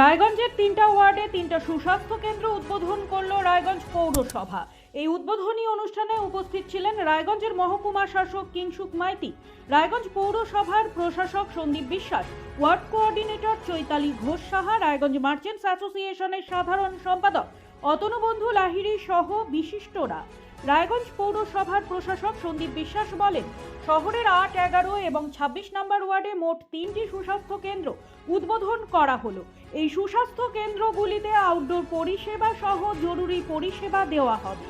রায়গঞ্জের তিনটা ওয়ার্ডে তিনটা সুস্বাস্থ্য কেন্দ্র উদ্বোধন করল রায়গঞ্জ পৌরসভা। এই উদ্বোধনী অনুষ্ঠানে উপস্থিত ছিলেন রায়গঞ্জের মহকুমা শাসক কিংসুক মাইতি, রায়গঞ্জ পৌরসভার প্রশাসক Sandip Biswas, ward coordinator Chaitali Ghosh Saha, Raiganj merchants অ্যাসোসিয়েশনের সাধারণ সম্পাদক অতনুবন্ধু লাহিড়ী সহ বিশিষ্টরা। রায়গঞ্জ পৌরসভার প্রশাসক সন্দীপ বিশ্বাস বলেন শহরের আট এগারো এবং ছাব্বিশ নম্বর ওয়ার্ডে মোট তিনটি সুস্বাস্থ্য কেন্দ্র উদ্বোধন করা হলো। এই সুস্বাস্থ্য কেন্দ্রগুলিতে আউটডোর পরিষেবা সহ জরুরি পরিষেবা দেওয়া হবে।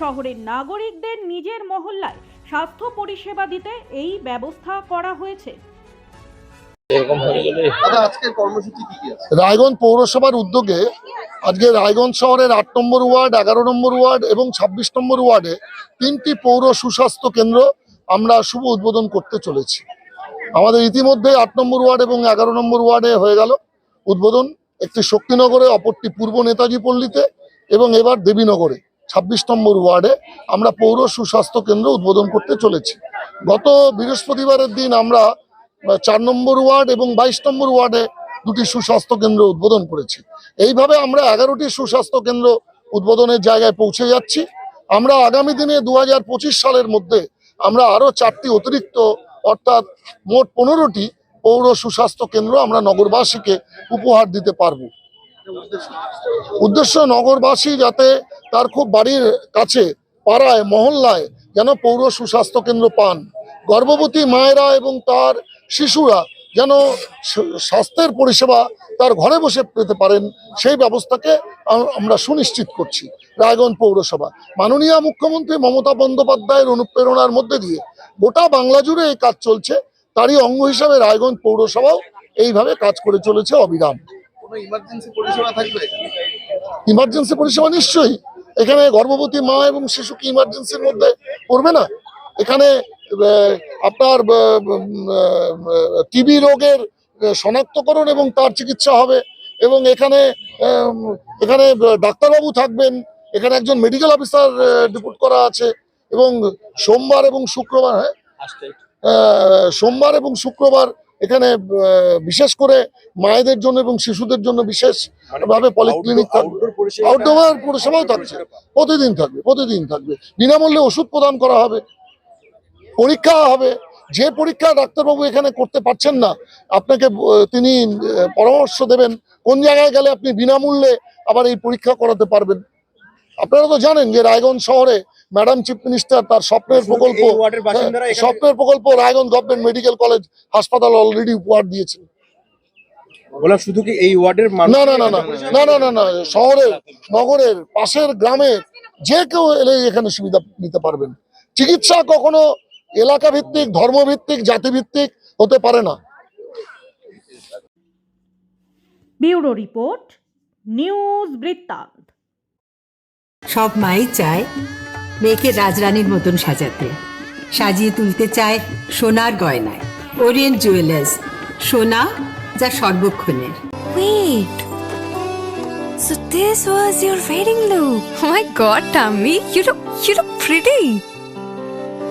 শহরের নাগরিকদের নিজের মহল্লায় স্বাস্থ্য পরিষেবা দিতে এই ব্যবস্থা করা হয়েছে। এরকম হয়ে গেলে দাদা আজকের কর্মসূচি কি কি আছে? রায়গঞ্জ পৌরসভার উদ্যোগে আজকে রায়গঞ্জ শহরের আট নম্বর ওয়ার্ড, এগারো নম্বর ওয়ার্ড এবং ছাব্বিশ নম্বর ওয়ার্ডে তিনটি পৌর সুস্বাস্থ্য কেন্দ্র আমরা শুভ উদ্বোধন করতে চলেছি। আমাদের ইতিমধ্যে আট নম্বর ওয়ার্ড এবং এগারো নম্বর ওয়ার্ডে হয়ে গেল উদ্বোধন। একটি শক্তিনগরে, অপরটি পূর্ব নেতাজি পল্লীতে এবং এবার দেবীনগরে। ছাব্বিশ নম্বর ওয়ার্ডে আমরা পৌর সুস্বাস্থ্য কেন্দ্র উদ্বোধন করতে চলেছি। গত বৃহস্পতিবারের দিন আমরা চার নম্বর ওয়ার্ড এবং বাইশ নম্বর ওয়ার্ডে দুটি সুস্বাস্থ্য কেন্দ্র উদ্বোধন করেছি। এইভাবে আমরা এগারোটি সুস্বাস্থ্য কেন্দ্র উদ্বোধনের জায়গায় পৌঁছে যাচ্ছি। আমরা আগামী দিনে দু হাজার পঁচিশ সালের মধ্যে আমরা আরও চারটি অতিরিক্ত, অর্থাৎ মোট পনেরোটি পৌর সুস্বাস্থ্য কেন্দ্র আমরা নগরবাসীকে উপহার দিতে পারব। উদ্দেশ্য নগরবাসী যাতে তার খুব বাড়ির কাছে, পাড়ায়, মহল্লায় যেন পৌর সুস্বাস্থ্য কেন্দ্র পান। গর্ভবতী মায়েরা এবং তার শিশুরা যেন স্বাস্থ্যের পরিষেবা তার ঘরে বসে পেতে পারেন সেই ব্যবস্থাকে আমরা সুনিশ্চিত করছি রায়গঞ্জ পৌরসভা। মাননীয় মুখ্যমন্ত্রী মমতা বন্দ্যোপাধ্যায়ের অনুপ্রেরণার মধ্যে দিয়ে গোটা বাংলা জুড়ে এই কাজ চলছে তারই অঙ্গ হিসাবে রায়গঞ্জ পৌরসভাও এইভাবে কাজ করে চলেছে অবিরাম। ইমার্জেন্সি পরিষেবা থাকবে ইমার্জেন্সি পরিষেবা নিশ্চয়ই। এখানে গর্ভবতী মা এবং শিশু কি ইমার্জেন্সির মধ্যে পড়বে না? এখানে আপনার টিবি রোগের শনাক্তকরণ এবং তার চিকিৎসা হবে এবং এখানে এখানে ডাক্তারবাবু থাকবেন। এখানে একজন মেডিকেল অফিসার ডিপুট করা আছে এবং সোমবার এবং শুক্রবার হ্যাঁ? সোমবার এবং শুক্রবার এখানে বিশেষ করে মায়েদের জন্য এবং শিশুদের জন্য বিশেষ ভাবে পলিক্লিনিক থাকবে আউটডোর পরিষেবাও থাকছে। প্রতিদিন থাকবে প্রতিদিন থাকবে। বিনামূল্যে ওষুধ প্রদান করা হবে। পরীক্ষা হবে। যে পরীক্ষা ডাক্তারবাবু এখানে করতে পারছেন না আপনাকে তিনি পরামর্শ দেবেন কোন জায়গায় গেলে আপনি বিনামূল্যে আবার এই পরীক্ষা করাতে পারবেন। আপনারা তো জানেন যে রায়গঞ্জ শহরে ম্যাডাম চিফ মিনিস্টার তার স্বপ্নের প্রকল্প হ্যাঁ, স্বপ্নের প্রকল্প রায়গঞ্জ গভর্নমেন্ট মেডিকেল কলেজ হাসপাতাল অলরেডি উপহার দিয়েছেন। না না না না না না না নগরের পাশের যে কেউ এলে এখানে সুবিধা নিতে পারবেন। চিকিৎসা কখনো এলাকা ভিত্তিক ধর্মভিত্তিক জাতিভিত্তিক হতে পারে না ব্যুরো রিপোর্ট নিউজ বৃত্তান্ত সব মাই চায় মেয়েকে রাজরানীর মতন সাজাতে সাজিয়ে তুলতে চায় সোনার গয়নায় ওরিয়েন্ট জুয়েলার্স সোনা যা সর্বক্ষণের Wait. So this was your wedding look. Oh my god, Tammy, you look you look pretty.